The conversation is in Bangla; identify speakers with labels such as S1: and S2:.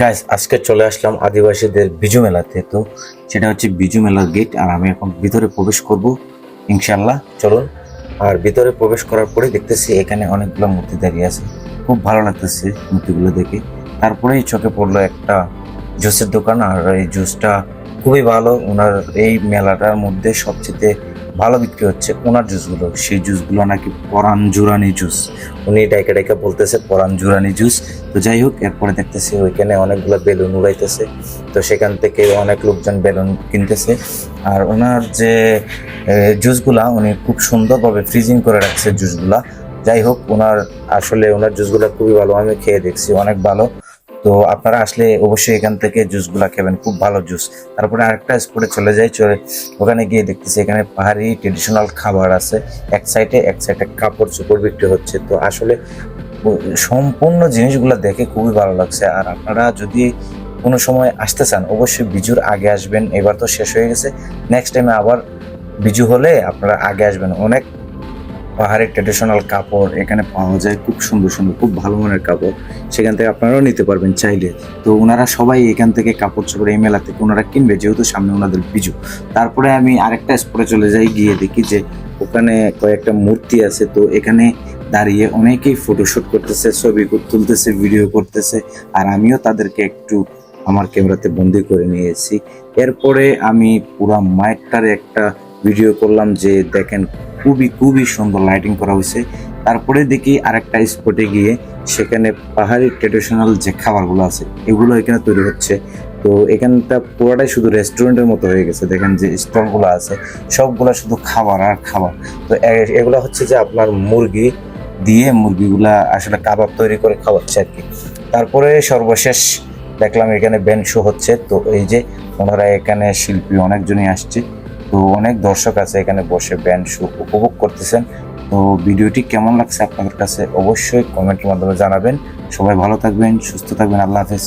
S1: গাইস আজকে চলে আসলাম আদিবাসীদের বিজু মেলাতে। তো সেটা হচ্ছে বিজু মেলার গেট আর আমি এখন ভিতরে প্রবেশ করব ইনশাল্লাহ চলুন, আর ভিতরে প্রবেশ করার পরে দেখতেছি এখানে অনেকগুলো মূর্তি দাঁড়িয়ে আছে। খুব ভালো লাগতেছে মূর্তিগুলো দেখে। তারপরেই চোখে পড়ল একটা জুসের দোকান, আর এই জুসটা খুবই ভালো। ওনার এই মেলাটার মধ্যে সবচেয়ে ভালো বিক্রি হচ্ছে ওনার জুসগুলো সেই জুসগুলো নাকি পরাণ জুরানি জুস উনি ডাইকা ডাইকা বলতেছে পরাণ জুরানি জুস তো যাই হোক, এরপরে দেখতেছি ওইখানে অনেকগুলো বেলুন উড়াইতেছে। তো সেখান থেকে অনেক লোকজন বেলুন কিনতেছে। আর ওনার যে জুসগুলা উনি খুব সুন্দরভাবে ফ্রিজিং করে রাখছে জুসগুলা যাই হোক, ওনার আসলে ওনার জুসগুলো খুবই ভালো। আমি খেয়ে দেখছি, অনেক ভালো। তো আপনারা আসলে অবশ্যই এখান থেকে জুসগুলা খাবেন, খুব ভালো জুস। তারপরে আরেকটা স্পটে চলে যাই, চলে, ওখানে গিয়ে দেখতেছি এখানে পাহাড়ি ট্রেডিশনাল খাবার আছে। এক সাইডে এক সাইডে কাপড় চোপড় বিক্রি হচ্ছে। তো আসলে সম্পূর্ণ জিনিসগুলো দেখে খুবই ভালো লাগছে। আর আপনারা যদি কোনো সময় আসতে চান, অবশ্যই বিজুর আগে আসবেন। এবার তো শেষ হয়ে গেছে। নেক্সট টাইমে আবার বিজু হলে আপনারা আগে আসবেন। অনেক পাহাড়ের ট্রেডিশনাল কাপড় এখানে পাওয়া যায় খুব সুন্দর সুন্দর, খুব ভালো মানের কাপড়। সেখান থেকে আপনারাও নিতে পারবেন চাইলে। তো ওনারা সবাই এখান থেকে কাপড় চোপড় এই মেলা থেকে ওনারা কিনবে, যেহেতু সামনে ওনাদের বিজু তারপরে আমি আরেকটা স্পটে চলে যাই, গিয়ে দেখি যে ওখানে কয়েকটা মূর্তি আছে। তো এখানে দাঁড়িয়ে অনেকেই ফটোশ্যুট করতেছে, ছবি তুলতেছে ভিডিও করতেছে। আর আমিও তাদেরকে একটু আমার ক্যামেরাতে বন্দি করে নিয়েছি। এরপরে আমি পুরা মাইকটারে একটা ভিডিও করলাম যে দেখেন খুবই খুবই সুন্দর লাইটিং করা হয়েছে। তারপরে দেখি আরেকটা স্পটে গিয়ে সেখানে পাহাড়ি ট্রেডিশনাল যে খাবারগুলো আছে, এগুলো এখানে তৈরি হচ্ছে। তো এখানটা পুরোটাই শুধু রেস্টুরেন্টের মতো হয়ে গেছে। দেখেন যে স্টলগুলো আছে, সবগুলো শুধু খাবার আর খাবার। তো এগুলো হচ্ছে যে আপনার মুরগি দিয়ে মুরগিগুলা আসলে কাবাব তৈরি করে খাওয়াচ্ছে আর কি। তারপরে সর্বশেষ দেখলাম এখানে ব্যান্ড শো হচ্ছে। তো এই যে ওনারা এখানে শিল্পী অনেকজনই আসছে। তো অনেক দর্শক আছে এখানে বসে ব্যান্ড শো উপভোগ করতেছেন। তো ভিডিওটি কেমন লাগছে আপনাদের কাছে অবশ্যই কমেন্টের মাধ্যমে জানাবেন। সবাই ভালো থাকবেন, সুস্থ থাকবেন, আল্লাহ হাফেজ।